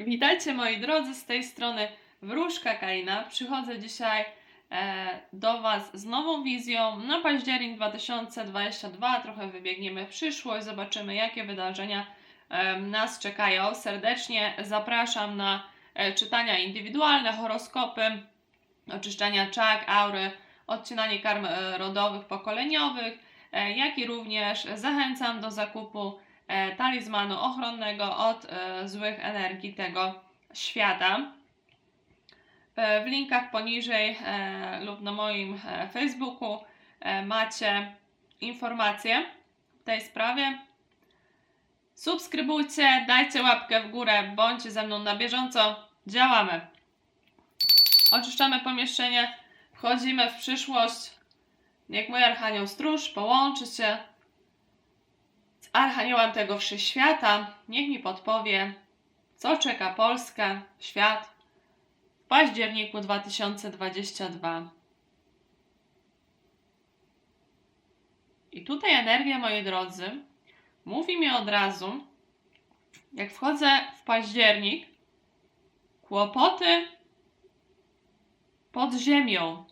Witajcie moi drodzy, z tej strony Wróżka Kaina. Przychodzę dzisiaj e, do Was z nową wizją na październik 2022. Trochę wybiegniemy w przyszłość, zobaczymy jakie wydarzenia e, nas czekają. Serdecznie zapraszam na e, czytania indywidualne, horoskopy, oczyszczania czak, aury, odcinanie karm e, rodowych, pokoleniowych, e, jak i również zachęcam do zakupu talizmanu ochronnego od e, złych energii tego świata. E, w linkach poniżej e, lub na moim e, Facebooku e, macie informacje w tej sprawie. Subskrybujcie, dajcie łapkę w górę, bądźcie ze mną na bieżąco. Działamy. Oczyszczamy pomieszczenie, wchodzimy w przyszłość. Niech mój Archanioł Stróż połączy się z Archaniołem tego Wszechświata. Niech mi podpowie, co czeka Polskę, świat w październiku 2022. I tutaj energia, moi drodzy, mówi mi od razu, jak wchodzę w październik, kłopoty pod ziemią.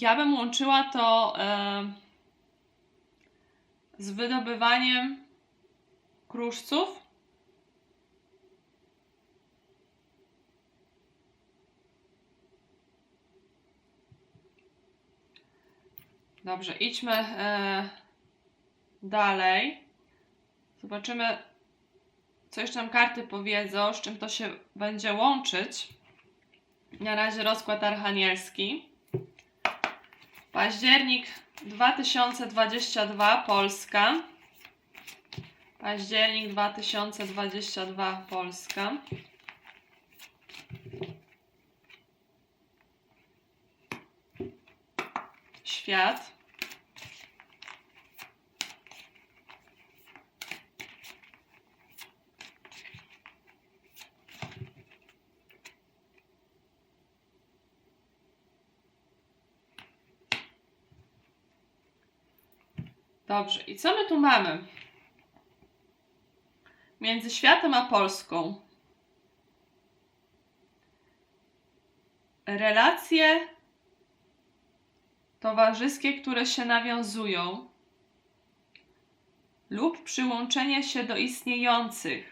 Ja bym łączyła to e, z wydobywaniem kruszców. Dobrze, idźmy e, dalej. Zobaczymy, co jeszcze nam karty powiedzą, z czym to się będzie łączyć. Na razie rozkład archanielski. Październik 2022 Polska. Październik 2022 Polska. Świat. Dobrze, i co my tu mamy? Między światem a Polską. Relacje towarzyskie, które się nawiązują, lub przyłączenie się do istniejących.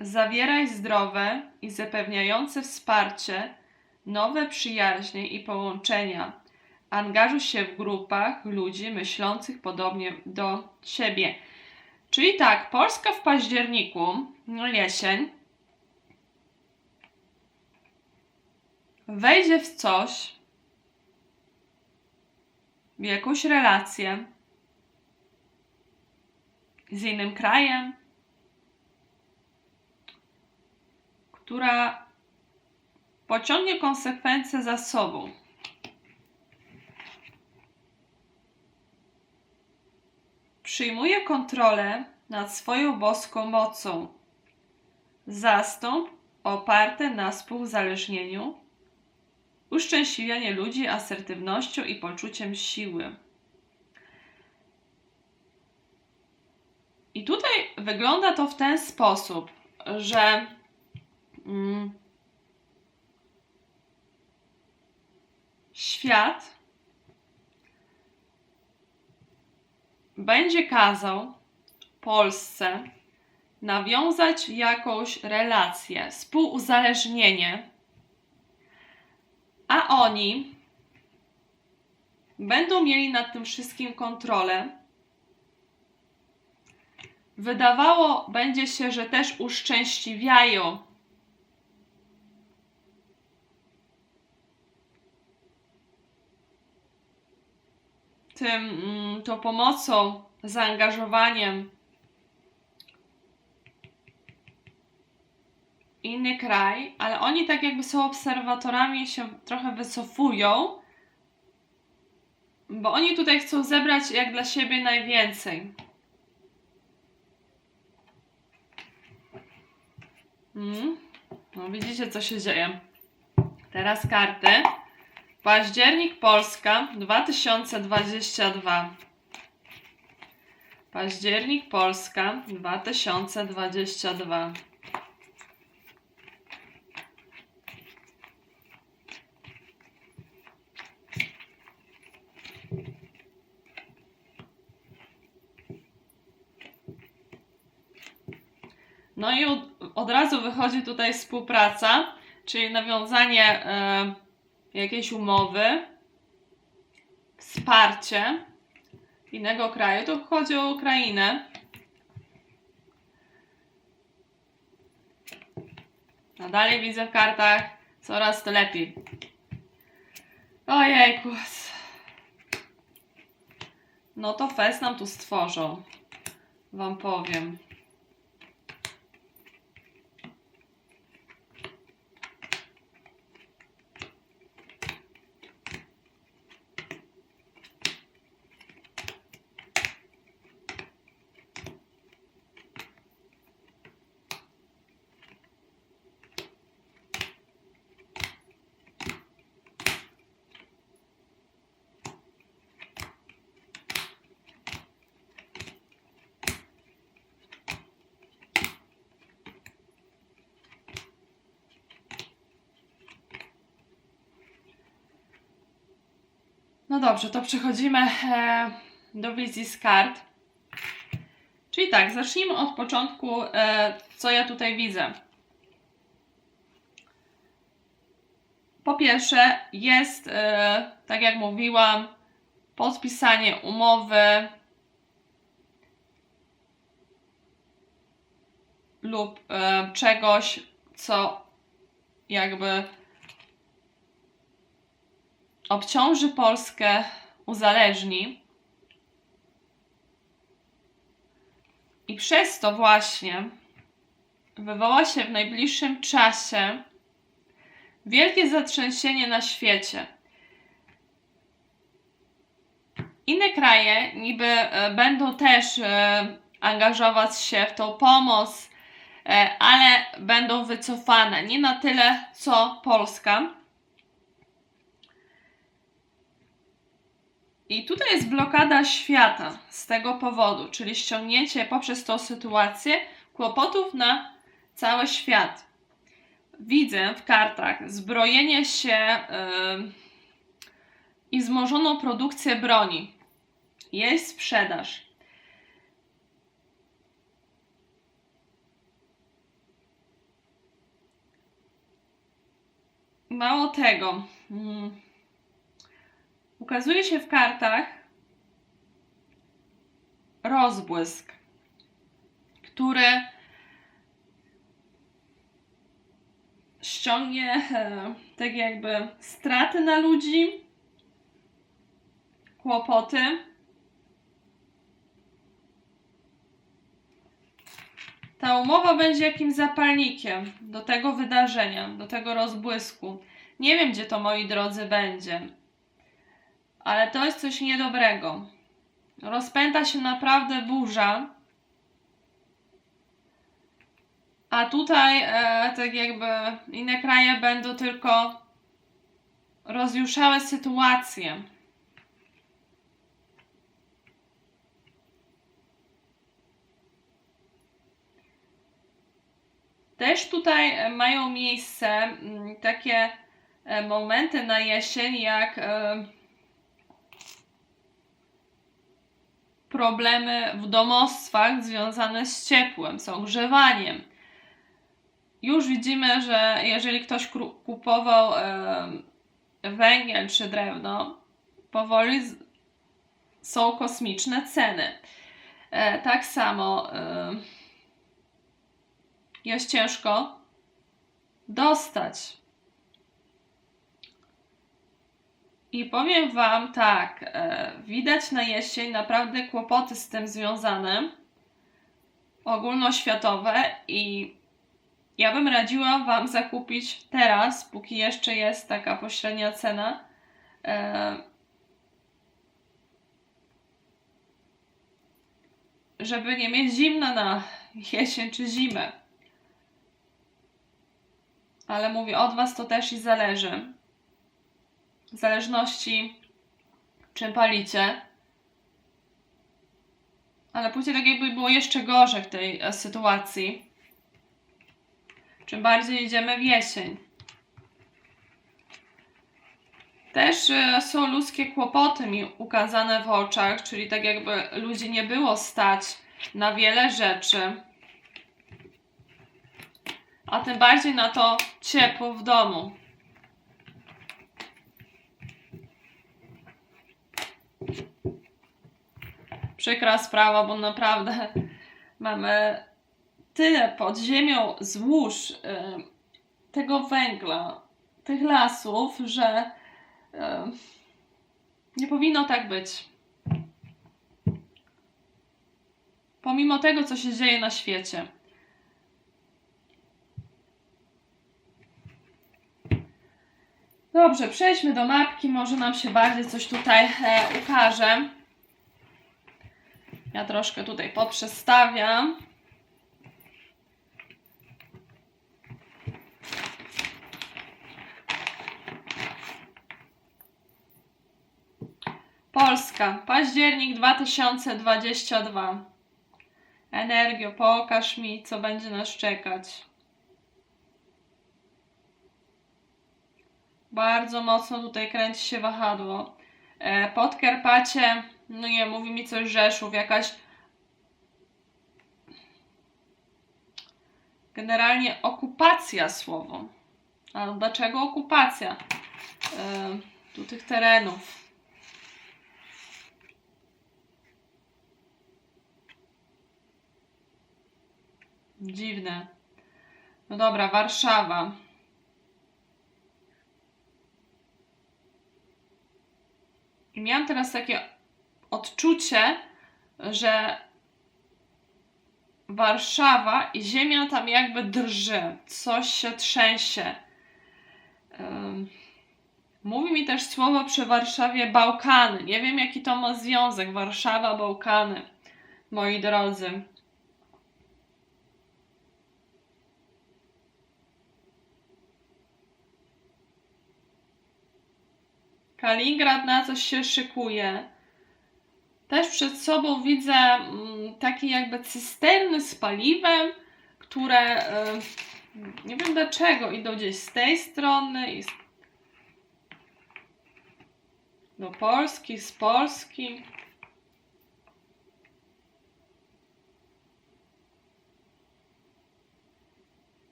Zawieraj zdrowe i zapewniające wsparcie, nowe przyjaźnie i połączenia. Angażuj się w grupach ludzi myślących podobnie do ciebie. Czyli tak, Polska w październiku, no jesień, wejdzie w coś, w jakąś relację z innym krajem, która pociągnie konsekwencje za sobą. Przyjmuje kontrolę nad swoją boską mocą. Zastąp oparte na współzależnieniu, uszczęśliwianie ludzi asertywnością i poczuciem siły. I tutaj wygląda to w ten sposób, że mm, świat będzie kazał Polsce nawiązać jakąś relację, współuzależnienie, a oni będą mieli nad tym wszystkim kontrolę. Wydawało będzie się, że też uszczęśliwiają tym, mm, tą pomocą, zaangażowaniem inny kraj, ale oni tak jakby są obserwatorami i się trochę wycofują, bo oni tutaj chcą zebrać jak dla siebie najwięcej. Mm. No widzicie, co się dzieje. Teraz karty. Październik Polska 2022. Październik Polska 2022. No i od, razu wychodzi tutaj współpraca, czyli nawiązanie e, jakiejś umowy, wsparcie innego kraju. Tu chodzi o Ukrainę. A dalej widzę w kartach coraz to lepiej. Ojejku. No to fest nam tu stworzą. Wam powiem. No dobrze, to przechodzimy e, do wizji z kart. Czyli tak, zacznijmy od początku, e, co ja tutaj widzę. Po pierwsze, jest, e, tak jak mówiłam, podpisanie umowy lub czegoś, co jakby obciąży Polskę, uzależni. I przez to właśnie wywoła się w najbliższym czasie wielkie zatrzęsienie na świecie. Inne kraje niby e, będą też e, angażować się w tą pomoc, e, ale będą wycofane. Nie na tyle co Polska. I tutaj jest blokada świata z tego powodu, czyli ściągnięcie poprzez tą sytuację kłopotów na cały świat. Widzę w kartach zbrojenie się yy, i wzmożoną produkcję broni. Jest sprzedaż. Mało tego. Yy ukazuje się w kartach rozbłysk, który ściągnie e, tak jakby straty na ludzi, kłopoty. Ta umowa będzie jakimś zapalnikiem do tego wydarzenia, do tego rozbłysku. Nie wiem, gdzie to moi drodzy będzie ale to jest coś niedobrego. Rozpęta się naprawdę burza. A tutaj, e, tak jakby inne kraje będą tylko rozjuszały sytuację. Też tutaj e, mają miejsce m, takie e, momenty na jesień, jak e, problemy w domostwach związane z ciepłem, z ogrzewaniem. Już widzimy, że jeżeli ktoś kupował węgiel czy drewno, powoli są kosmiczne ceny. E, tak samo jest ciężko dostać I powiem Wam tak, e, widać na jesień naprawdę kłopoty z tym związane, ogólnoświatowe i ja bym radziła Wam zakupić teraz, póki jeszcze jest taka pośrednia cena, e, żeby nie mieć zimna na jesień czy zimę. ale mówię, od Was to też i zależy. W zależności, czym palicie. Ale później tak jakby było jeszcze gorzej w tej e, sytuacji. Czym bardziej idziemy w jesień. Też e, są ludzkie kłopoty mi ukazane w oczach, czyli tak jakby ludzi nie było stać na wiele rzeczy. A tym bardziej na to ciepło w domu. Przykra sprawa, bo naprawdę mamy tyle pod ziemią złóż y, tego węgla, tych lasów, że y, nie powinno tak być. Pomimo tego, co się dzieje na świecie. Dobrze, przejdźmy do mapki, może nam się bardziej coś tutaj e, ukaże. Ja troszkę tutaj poprzestawiam. Polska, październik 2022. Energio, pokaż mi, co będzie nas czekać. Bardzo mocno tutaj kręci się wahadło. E, Podkarpacie, no nie, mówi mi coś Rzeszów, jakaś generalnie okupacja słowo. A dlaczego okupacja tu tych terenów? Dziwne. No dobra, Warszawa. I miałam teraz takie odczucie, że Warszawa i ziemia tam jakby drży, coś się trzęsie. Mówi mi też słowo przy Warszawie Bałkany. Nie wiem, jaki to ma związek. Warszawa, Bałkany, moi drodzy. Kaliningrad na coś się szykuje. Też przed sobą widzę mm, takie jakby cysterny z paliwem, które y, nie wiem dlaczego idą gdzieś z tej strony i do Polski, z Polski.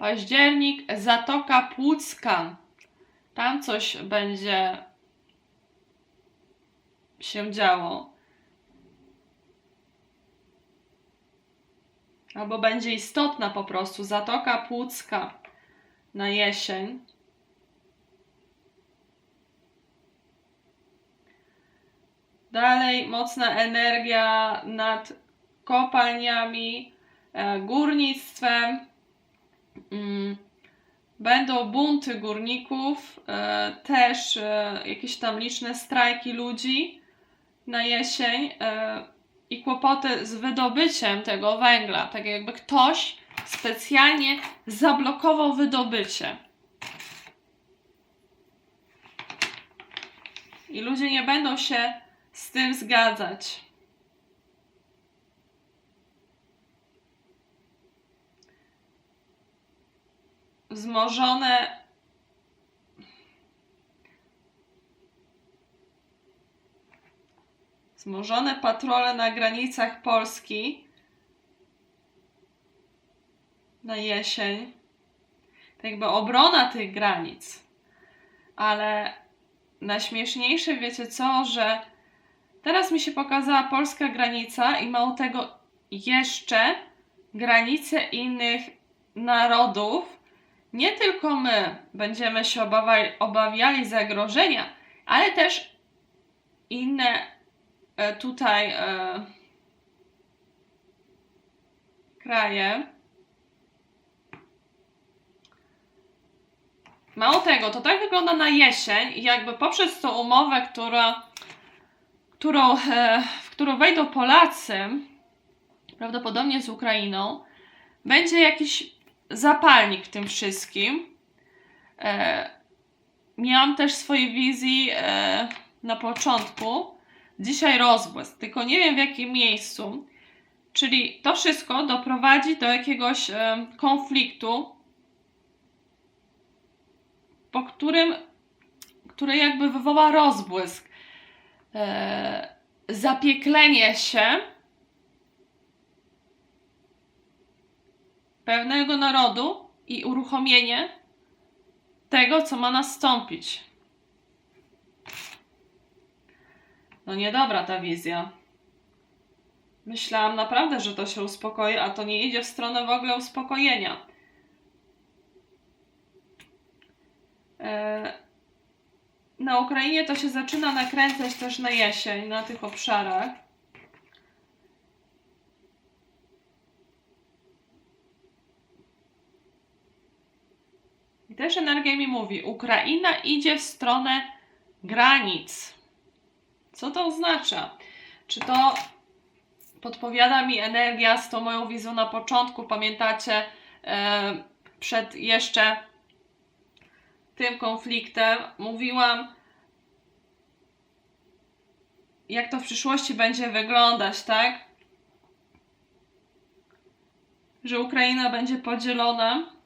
Październik, Zatoka Płucka. Tam coś będzie się działo. Albo będzie istotna po prostu. Zatoka Płucka na jesień. Dalej mocna energia nad kopalniami, e, górnictwem. Będą bunty górników, e, też e, jakieś tam liczne strajki ludzi na jesień e, i kłopoty z wydobyciem tego węgla. Tak jakby ktoś specjalnie zablokował wydobycie. I ludzie nie będą się z tym zgadzać. Wzmożone wzmożone patrole na granicach Polski na jesień. Tak jakby obrona tych granic. Ale najśmieszniejsze wiecie co, że teraz mi się pokazała polska granica i mało tego jeszcze granice innych narodów nie tylko my będziemy się obawiali, obawiali zagrożenia, ale też inne e, tutaj e, kraje. Mało tego, to tak wygląda na jesień i jakby poprzez tą umowę, która, którą, e, w którą wejdą Polacy, prawdopodobnie z Ukrainą, będzie jakiś zapalnik w tym wszystkim. E, miałam też swojej wizji e, na początku. Dzisiaj rozbłysk, tylko nie wiem w jakim miejscu. Czyli to wszystko doprowadzi do jakiegoś e, konfliktu, po którym, który jakby wywoła rozbłysk, e, zapieklenie się pewnego narodu i uruchomienie tego, co ma nastąpić. No niedobra ta wizja. Myślałam naprawdę, że to się uspokoi, a to nie idzie w stronę w ogóle uspokojenia. E, Na Ukrainie to się zaczyna nakręcać też na jesień, na tych obszarach. Też energia mi mówi, Ukraina idzie w stronę granic. Co to oznacza? Czy to podpowiada mi energia z tą moją wizją na początku? Pamiętacie, e, przed jeszcze tym konfliktem mówiłam, jak to w przyszłości będzie wyglądać, tak? Że Ukraina będzie podzielona.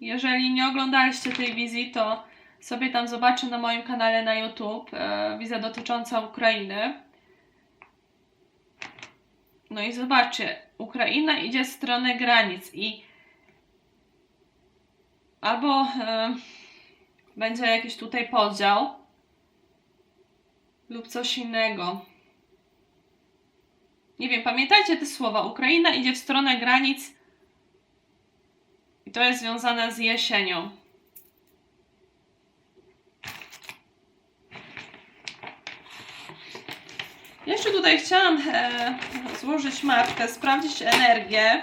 Jeżeli nie oglądaliście tej wizji, to sobie tam zobaczę na moim kanale na YouTube e, wizja dotycząca Ukrainy. No i zobaczcie, Ukraina idzie w stronę granic i albo e, będzie jakiś tutaj podział lub coś innego. Nie wiem, pamiętajcie te słowa. Ukraina idzie w stronę granic i to jest związane z jesienią. Jeszcze tutaj chciałam e, złożyć mapkę, sprawdzić energię.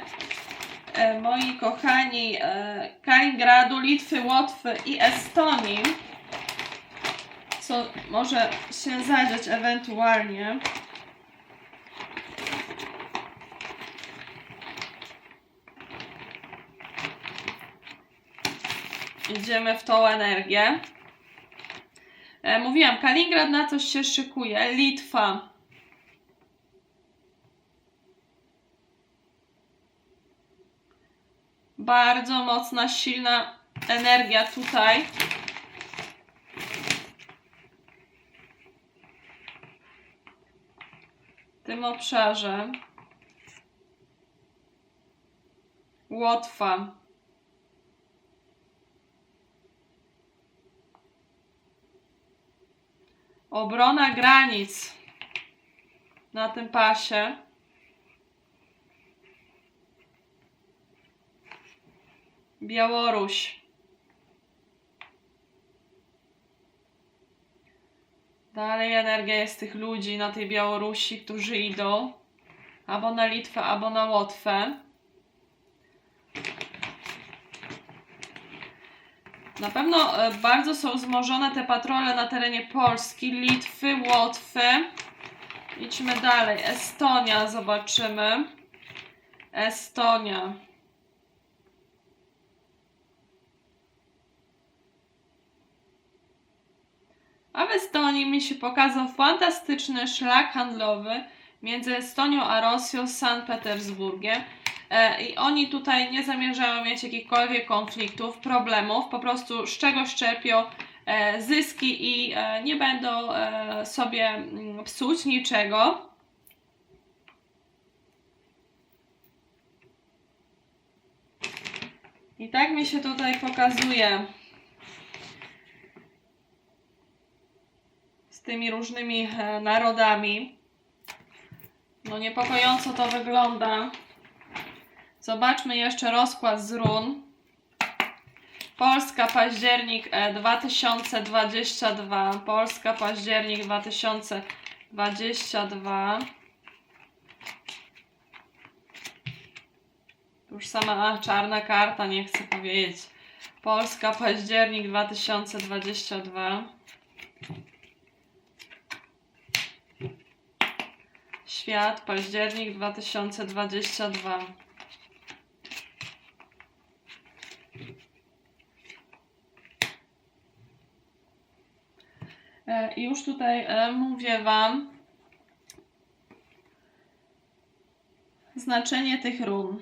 E, moi kochani e, Kaliningradu, Litwy, Łotwy i Estonii. Co może się zadziać ewentualnie. Idziemy w tą energię. E, mówiłam, Kaliningrad na coś się szykuje. Litwa. Bardzo mocna, silna energia tutaj. W tym obszarze. Łotwa. Obrona granic na tym pasie. Białoruś. Dalej energia jest tych ludzi na tej Białorusi, którzy idą albo na Litwę, albo na Łotwę. Na pewno e, bardzo są wzmożone te patrole na terenie Polski, Litwy, Łotwy. Idźmy dalej. Estonia zobaczymy. Estonia. A w Estonii mi się pokazał fantastyczny szlak handlowy między Estonią a Rosją Sankt Petersburgiem. E, I oni tutaj nie zamierzają mieć jakichkolwiek konfliktów, problemów, po prostu z czego czerpią e, zyski i e, nie będą sobie mm, psuć niczego. I tak mi się tutaj pokazuje z tymi różnymi narodami. No niepokojąco to wygląda. Zobaczmy jeszcze rozkład z run. Polska październik e, 2022. Polska październik 2022. Już sama a, czarna karta, nie chcę powiedzieć. Polska październik 2022. Świat, październik 2022. I już tutaj e, mówię Wam znaczenie tych run.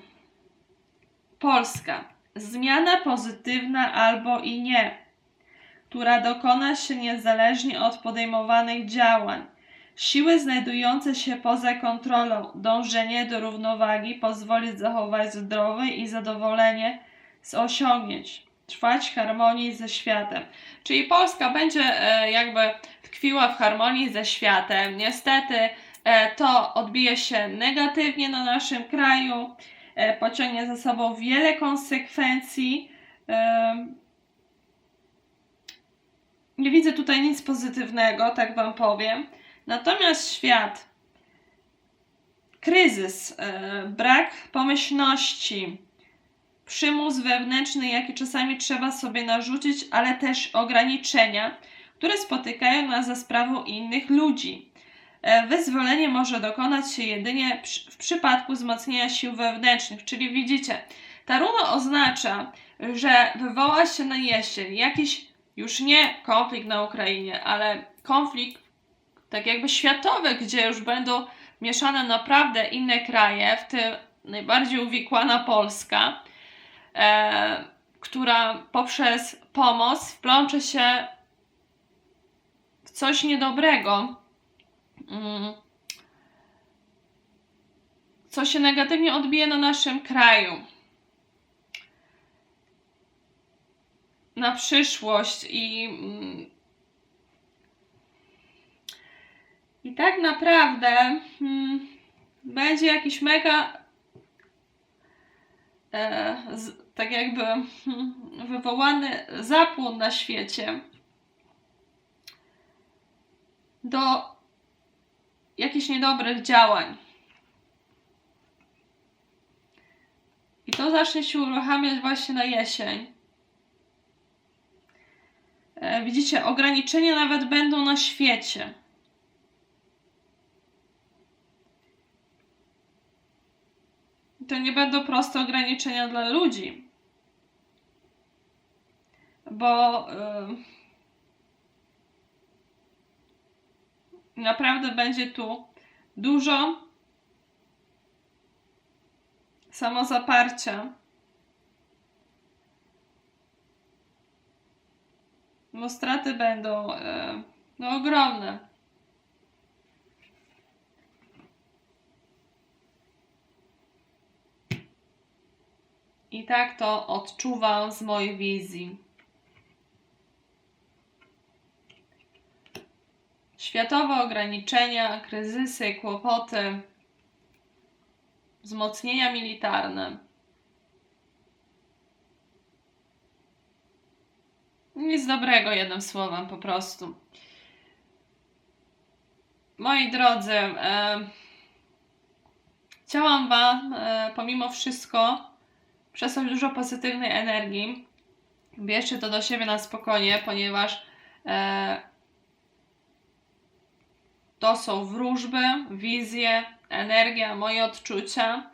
Polska. Zmiana pozytywna albo i nie, która dokona się niezależnie od podejmowanych działań. Siły znajdujące się poza kontrolą, dążenie do równowagi pozwoli zachować zdrowie i zadowolenie z osiągnięć, trwać harmonii ze światem. Czyli Polska będzie e, jakby tkwiła w harmonii ze światem. Niestety e, to odbije się negatywnie na naszym kraju, e, pociągnie za sobą wiele konsekwencji. Nie widzę tutaj nic pozytywnego, tak Wam powiem. Natomiast świat, kryzys, brak pomyślności, przymus wewnętrzny, jaki czasami trzeba sobie narzucić, ale też ograniczenia, które spotykają nas za sprawą innych ludzi. E, Wyzwolenie może dokonać się jedynie w przypadku wzmocnienia sił wewnętrznych, czyli widzicie, ta runa oznacza, że wywoła się na jesień jakiś już nie konflikt na Ukrainie, ale konflikt tak jakby światowy, gdzie już będą mieszane naprawdę inne kraje, w tym najbardziej uwikłana Polska, e, która poprzez pomoc wplącze się w coś niedobrego, mm, co się negatywnie odbije na naszym kraju. Na przyszłość i mm, I tak naprawdę hmm, będzie jakiś mega tak jakby wywołany zapłon na świecie do jakichś niedobrych działań. I to zacznie się uruchamiać właśnie na jesień. E, widzicie, ograniczenia nawet będą na świecie. To nie będą proste ograniczenia dla ludzi. Bo yy, naprawdę będzie tu dużo samozaparcia. Bo straty będą yy, no, ogromne. I tak to odczuwam z mojej wizji. Światowe ograniczenia, kryzysy, kłopoty, wzmocnienia militarne. Nic dobrego, jednym słowem, po prostu. Moi drodzy, e, chciałam Wam e, pomimo wszystko przesłać dużo pozytywnej energii. Bierzcie to do siebie na spokojnie, ponieważ e, to są wróżby, wizje, energia, moje odczucia.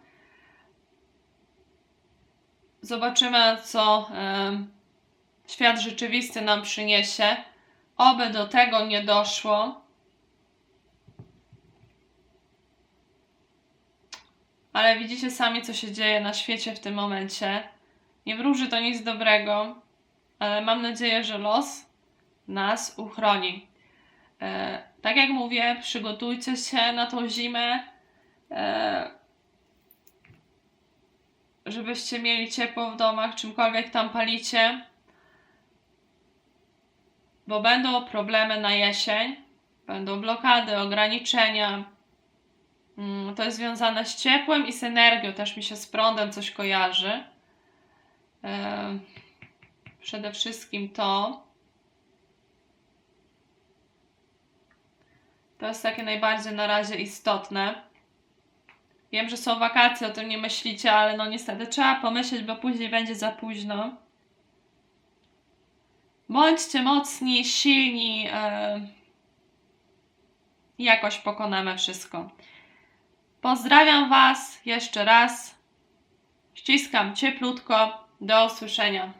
Zobaczymy, co e, świat rzeczywisty nam przyniesie. Oby do tego nie doszło. Ale widzicie sami, co się dzieje na świecie w tym momencie. Nie wróży to nic dobrego, ale mam nadzieję, że los nas uchroni. E, tak jak mówię, przygotujcie się na tą zimę, e, żebyście mieli ciepło w domach, czymkolwiek tam palicie, bo będą problemy na jesień, będą blokady, ograniczenia, To jest związane z ciepłem i z energią, też mi się z prądem coś kojarzy. E, Przede wszystkim to. To jest takie najbardziej na razie istotne. Wiem, że są wakacje, o tym nie myślicie, ale no niestety trzeba pomyśleć, bo później będzie za późno. Bądźcie mocni, silni. e, Jakoś pokonamy wszystko. Pozdrawiam Was jeszcze raz. Ściskam cieplutko. Do usłyszenia.